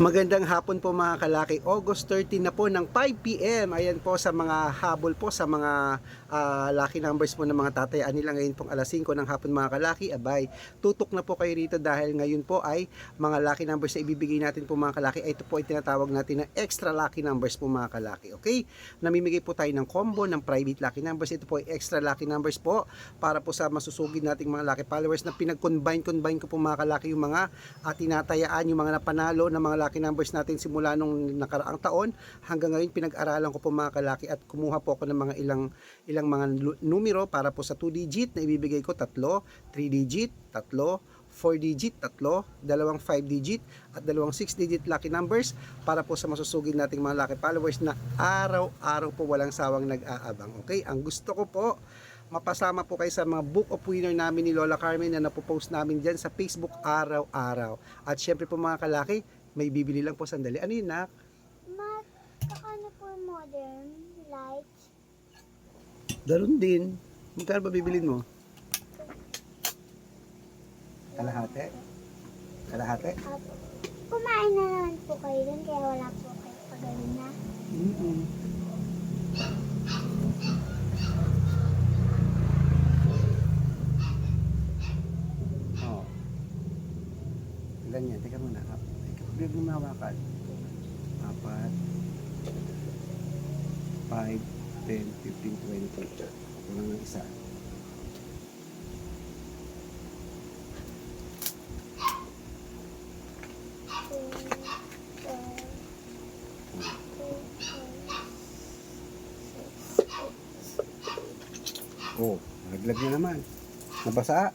Magandang hapon po mga kalaki. August 13 na po ng 5pm. Ayan po sa mga habol po sa mga ah, lucky numbers po ng mga tatayaan nila ngayon pong alas 5 ng hapon mga kalaki. Abay, tutok na po kayo rito dahil ngayon po ay mga lucky numbers na ibibigay natin po mga kalaki. Ito po ay tinatawag natin na extra lucky numbers po mga kalaki. Okay? Namimigay po tayo ng combo ng private lucky numbers. Ito po ay extra lucky numbers po para po sa masusugid nating mga lucky followers na pinag-combine-combine ko po mga kalaki yung mga at tinatayaan yung mga napanalo na mga lucky numbers natin simula nung nakaraang taon hanggang ngayon pinag-aralan ko po mga kalaki at kumuha po ako ng mga ilang ilang mga numero para po sa 2 digit na ibibigay ko tatlo, 3 digit, tatlo, 4 digit, tatlo, dalawang 5 digit at dalawang 6 digit lucky numbers para po sa masusugid nating mga lucky followers na araw-araw po walang sawang nag-aabang. Okay? Ang gusto ko po mapasama po kayo sa mga book of winner namin ni Lola Carmen na napopost namin dyan sa Facebook araw-araw. At syempre po mga kalaki, may bibili lang po sandali. Ano yun nak? Kakano po modern lights? Daron din. Magkano ba bibilin mo? Kalahate? Kalahate? Apo. Kumain na naman po kayo dun, kaya wala po kayo pagaling na. Mm-mm. Oh. Ganyan. Teka muna. Ah, Huwag mo mahawakan. Apat. 5, 10, 15, 20. Ito lang ang isa. Oh, nalaglag na naman. Nabasa.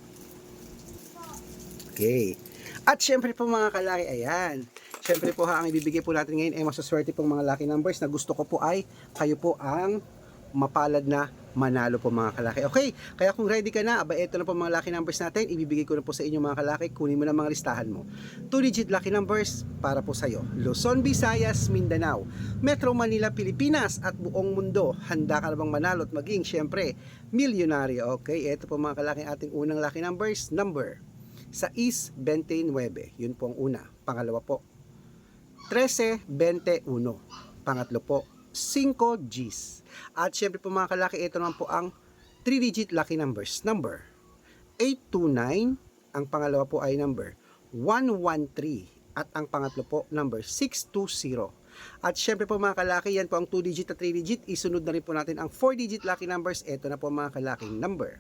Okay. At syempre po mga kalaki, ayan. Syempre po ha, ang ibibigay po natin ngayon ay masaswerte pong mga lucky numbers na gusto ko po ay kayo po ang mapalad na manalo po mga kalaki. Okay, kaya kung ready ka na, aba ito na po mga lucky numbers natin. Ibibigay ko na po sa inyo mga kalaki. Kunin mo na mga listahan mo. 2-digit lucky numbers para po sa iyo. Luzon, Visayas, Mindanao, Metro Manila, Pilipinas at buong mundo. Handa ka na bang manalo at maging syempre milyonaryo. Okay, ito po mga kalaki ating unang lucky numbers. Number sa is 29. Yun po ang una. Pangalawa po, 13-21. Pangatlo po, 5 Gs. At syempre po mga kalaki, ito naman po ang 3-digit lucky numbers. Number 829. Ang pangalawa po ay number 113. At ang pangatlo po, number 620. At syempre po mga kalaki, yan po ang 2-digit at 3-digit. Isunod na rin po natin ang 4-digit lucky numbers. Ito na po mga kalaking number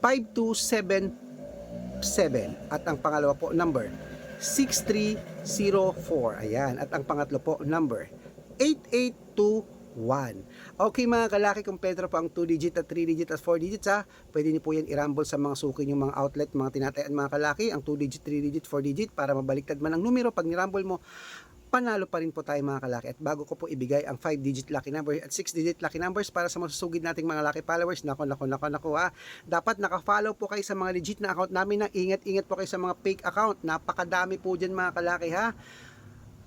5277 at ang pangalawa po number 6304 ayan. At ang pangatlo po number 8821 okay mga kalaki kumpleto po ang 2 digit at 3 digit at 4 digits ha pwede niyo po yan i-rumble sa mga suki yung mga outlet mga tinatayan mga kalaki. Ang 2 digit 3 digit 4 digit para mabaliktad man ang numero. Pag ni-rumble mo panalo pa rin po tayo mga kalaki. At bago ko po ibigay ang 5-digit lucky number at 6-digit lucky numbers para sa masusugid nating mga lucky followers, nako, nako, nako, nako ha. Dapat naka-follow po kayo sa mga legit na account namin na ingat-ingat po kayo sa mga fake account. Napakadami po dyan mga kalaki ha.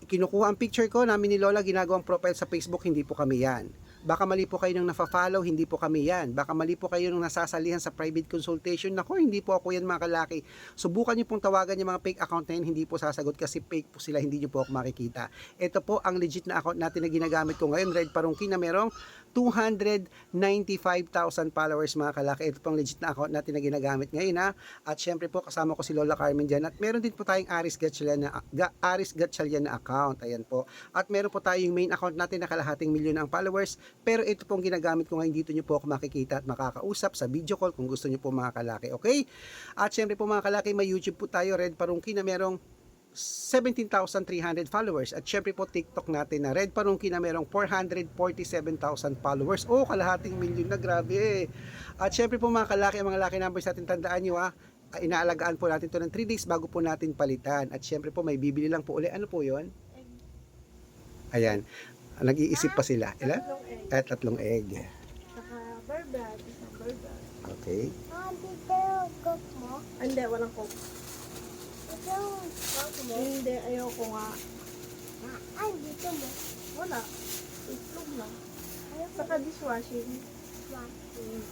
Kinukuha ang picture ko namin ni Lola, ginagawang profile sa Facebook, hindi po kami yan. Baka mali po kayo nung nafa-follow, hindi po kami yan. Baka mali po kayo nung nasasalihan sa private consultation. Nako, hindi po ako yan mga kalaki. Subukan niyo pong tawagan yung mga fake account na yan, hindi po sasagot kasi fake po sila, hindi niyo po ako makikita. Ito po ang legit na account natin na ginagamit ko ngayon, Red Parungki na merong 295,000 followers mga kalaki. Ito pong legit na account natin na ginagamit ngayon ha. At syempre po kasama ko si Lola Carmen dyan. At meron din po tayong Aris Gatchalian na, Aris Gatchalian na account. Ayan po. At meron po tayong main account natin na kalahating milyon ang followers. Pero ito pong ginagamit ko ngayon dito nyo po ako makikita at makakausap sa video call kung gusto nyo po mga kalaki. Okay? At syempre po mga kalaki, may YouTube po tayo, Red Parungki na merong 17,300 followers. At syempre po TikTok natin na Red Parungki na merong 447,000 followers. Oh, kalahating milyon na, grabe. At syempre po mga kalaki, mga laki numbers natin, tandaan nyo ha, ah, inaalagaan po natin to ng 3 days bago po natin palitan. At syempre po may bibili lang po uli. Ano po yon? Ayan. Nag-iisip pa sila. Ilan? Tatlong egg. At tatlong egg. Saka. Isang bourbon. Okay. Ah. Ah, Hindi, walang coke. Cook mo. Hindi, ayoko nga. Ah, Ay, dito mo. Wala. Itlog lang. Ayaw ko Saka dishwashing. washing.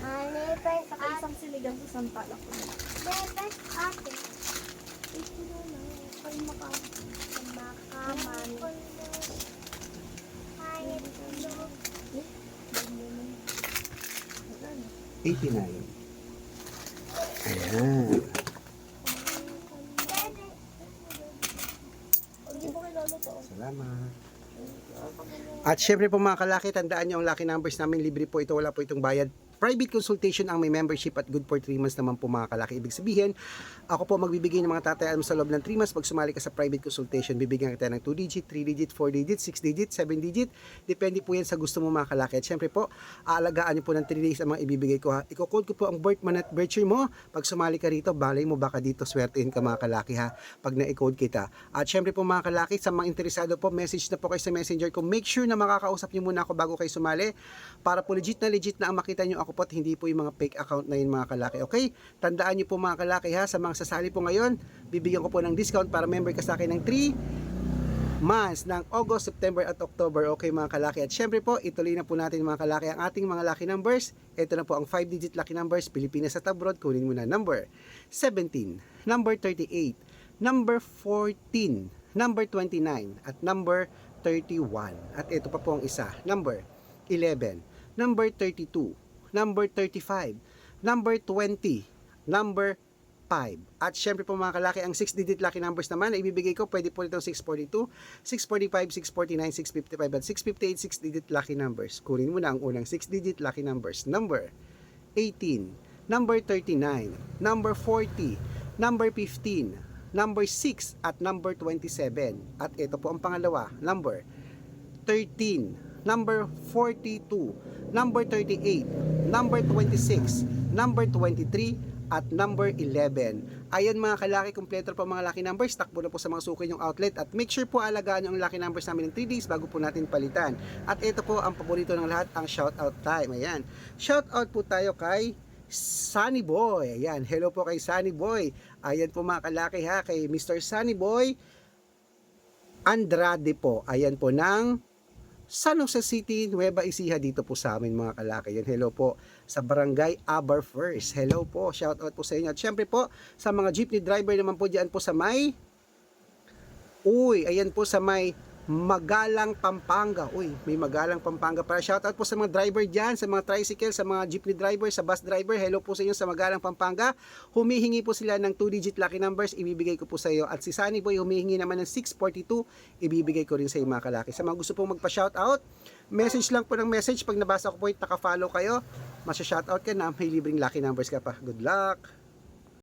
Hanip Bebes Saka isang sinigang sa sampalak ko. Bebes ate. Ito na lang. Kung maka... Makaman. Kahit ano. 89. Ayan. Salamat. At syempre po mga kalaki, tandaan nyo ang lucky numbers namin. Libre po ito, wala po itong bayad. Private consultation ang may membership at good for 3 months naman po mga kalaki. Ibig sabihin, ako po magbibigay ng mga tatayaan mo sa loob ng 3 months. Pag sumali ka sa private consultation, bibigyan kita ng 2 digit, 3 digit, 4 digit, 6 digit, 7 digit. Depende po yan sa gusto mo mga kalaki. At syempre po, aalagaan nyo po ng 3 days ang mga ibibigay ko ha. Iko-code ko po ang birth month at birth year mo. Pag sumali ka rito, balay mo baka dito swertein ka mga kalaki ha. Pag na-code kita. At syempre po mga kalaki, sa mga interesado po, message na po kayo sa messenger ko. Make sure na makakausap nyo muna ako bago kayo sumali. Para po legit na legit na ang makita nyo ako po at hindi po yung mga fake account na yun mga kalaki. Okay? Tandaan nyo po mga kalaki ha, sa mga sasali po ngayon, bibigyan ko po ng discount para member ka sa akin ng 3 months ng August, September at October. Okay mga kalaki. At syempre po, ituloy na po natin mga kalaki ang ating mga lucky numbers. Ito na po ang 5-digit lucky numbers. Pilipinas at abroad. Kunin mo na number 17, number 38, number 14, number 29, at number 31. At ito pa po ang isa. Number 11, number 32, number 35, number 20, number 5. At syempre po mga kalaki, ang 6-digit lucky numbers naman na ibibigay ko, pwede po itong 642, 645, 649, 655, at 658 6-digit lucky numbers. Kunin mo na ang unang 6-digit lucky numbers. Number 18, number 39, number 40, number 15, number 6, at number 27. At ito po ang pangalawa, number 13, number 42, number 38, number 26, number 23, at number 11. Ayan mga kalaki, kompleto po mga lucky numbers. Takbo na po sa mga suki yung outlet. At make sure po alagaan nyo ang lucky numbers namin ng 3 days bago po natin palitan. At ito po ang paborito ng lahat, ang shoutout time. Ayan. Shoutout po tayo kay Sunny Boy. Ayan. Hello po kay Sunny Boy. Ayan po mga kalaki ha, kay Mr. Sunny Boy Andrade po. Ayan po ng San Jose City, Nueva Ecija dito po sa amin mga kalaki. Yan, hello po sa Barangay Aber First. Hello po, shout out po sa inyo. At syempre po sa mga jeepney driver naman po diyan po sa may Uy, ayan po sa may Magalang Pampanga. Uy, may Magalang Pampanga para shout out po sa mga driver diyan, sa mga tricycle, sa mga jeepney driver, sa bus driver. Hello po sa inyo sa Magalang Pampanga. Humihingi po sila ng 2 digit lucky numbers, ibibigay ko po sa iyo. At si Sunny Boy humihingi naman ng 642, ibibigay ko rin sa iyo mga kalaki. Sa mga gusto pong magpa-shout out, message lang po ng message pag nabasa ko po, naka-follow kayo, masya-shout out ka na, may libreng lucky numbers ka pa. Good luck.